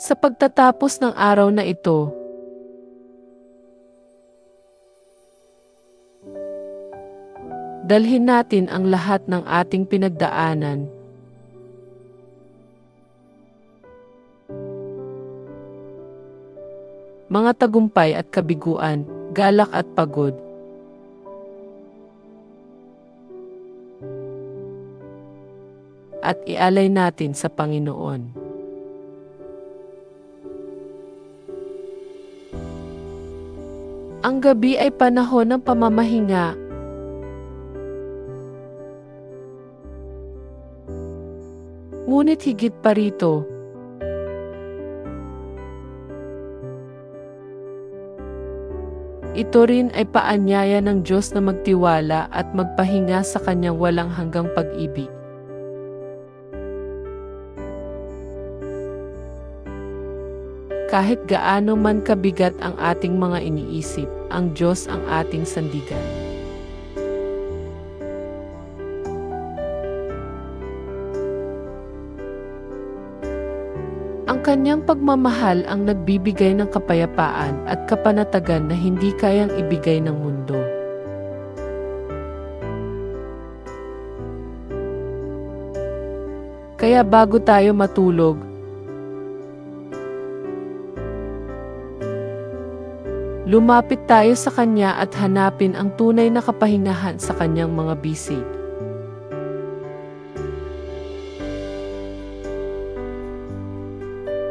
Sa pagtatapos ng araw na ito, dalhin natin ang lahat ng ating pinagdaanan. Mga tagumpay at kabiguan, galak at pagod. At ialay natin sa Panginoon. Ang gabi ay panahon ng pamamahinga. Ngunit higit pa rito, ito rin ay paanyaya ng Diyos na magtiwala at magpahinga sa kanyang walang hanggang pag-ibig. Kahit gaano man kabigat ang ating mga iniisip, ang Diyos ang ating sandigan. Ang kanyang pagmamahal ang nagbibigay ng kapayapaan at kapanatagan na hindi kayang ibigay ng mundo. Kaya bago tayo matulog, Lumapit tayo sa Kanya at hanapin ang tunay na kapahingahan sa Kanyang mga bisig.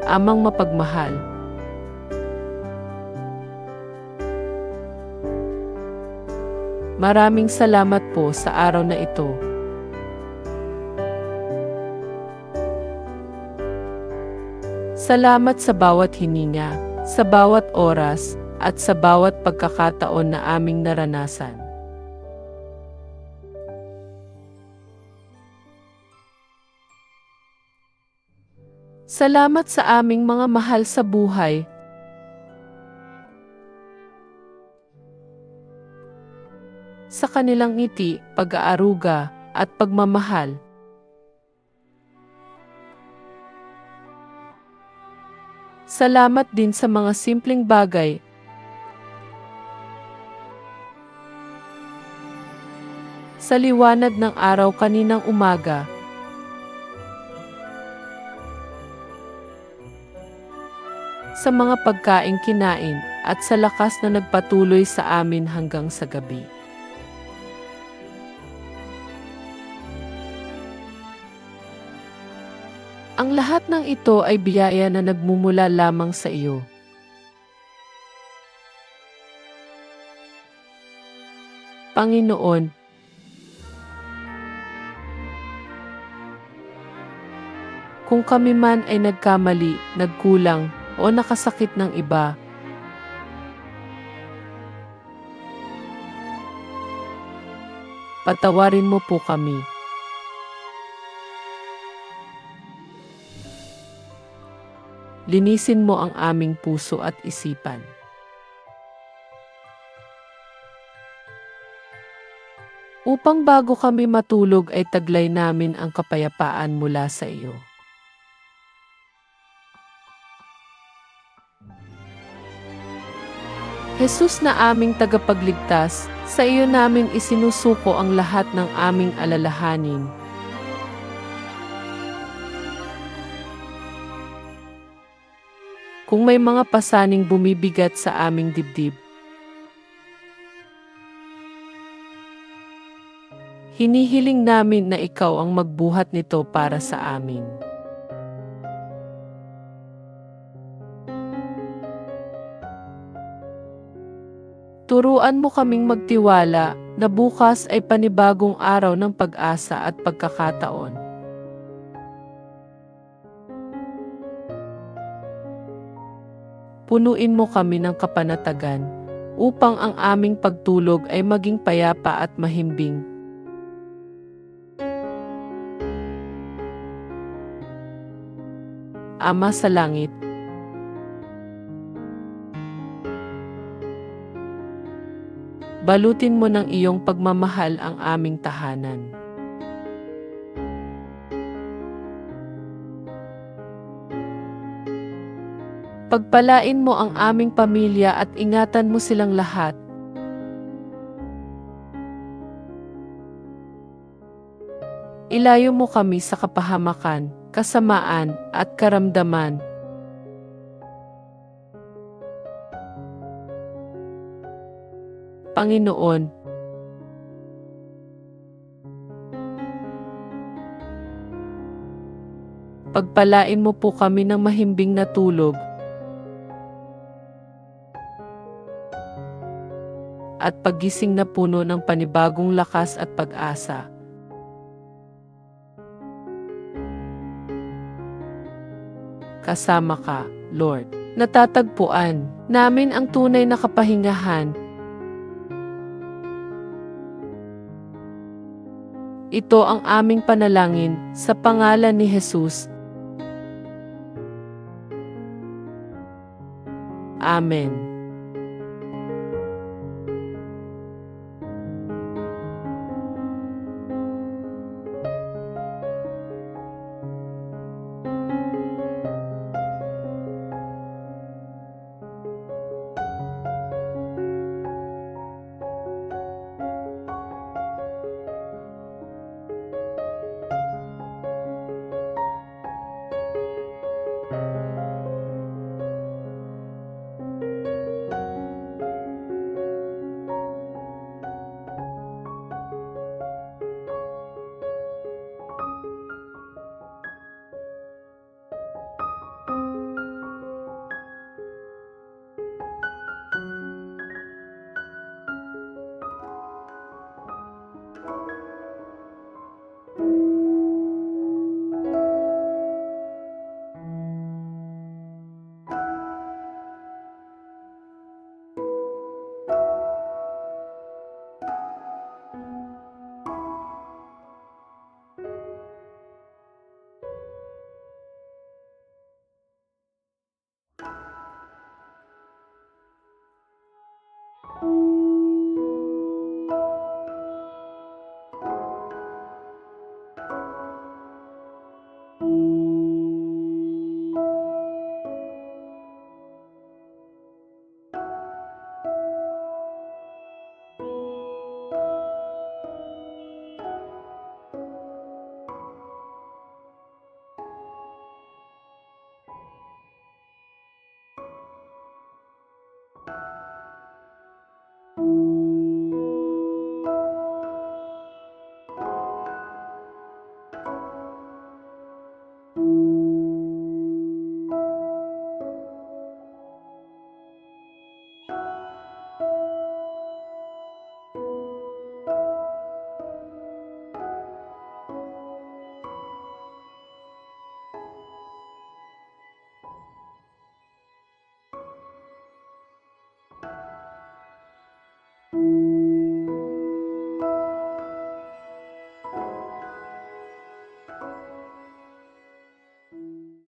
Amang mapagmahal, Maraming salamat po sa araw na ito. Salamat sa bawat hininga, sa bawat oras, at sa bawat pagkakataon na aming naranasan. Salamat sa aming mga mahal sa buhay. Sa kanilang ngiti, pag-aaruga, at pagmamahal. Salamat din sa mga simpleng bagay sa liwanag ng araw kaninang umaga. Sa mga pagkaing kinain at sa lakas na nagpatuloy sa amin hanggang sa gabi. Ang lahat ng ito ay biyaya na nagmumula lamang sa iyo. Panginoon, Kung kami man ay nagkamali, nagkulang, o nakasakit ng iba, patawarin mo po kami. Linisin mo ang aming puso at isipan. Upang bago kami matulog ay taglay namin ang kapayapaan mula sa iyo. Jesus na aming tagapagligtas, sa iyo namin isinusuko ang lahat ng aming alalahanin. Kung may mga pasaning bumibigat sa aming dibdib, hinihiling namin na ikaw ang magbuhat nito para sa amin. Turuan mo kaming magtiwala na bukas ay panibagong araw ng pag-asa at pagkakataon. Punuin mo kami ng kapanatagan upang ang aming pagtulog ay maging payapa at mahimbing. Ama sa langit, Balutin mo ng iyong pagmamahal ang aming tahanan. Pagpalain mo ang aming pamilya at ingatan mo silang lahat. Ilayo mo kami sa kapahamakan, kasamaan, at karamdaman. Panginoon, pagpalain mo po kami ng mahimbing na tulog at paggising na puno ng panibagong lakas at pag-asa. Kasama ka, Lord. Natatagpuan namin ang tunay na kapahingahan. Ito ang aming panalangin sa pangalan ni Jesus. Amen.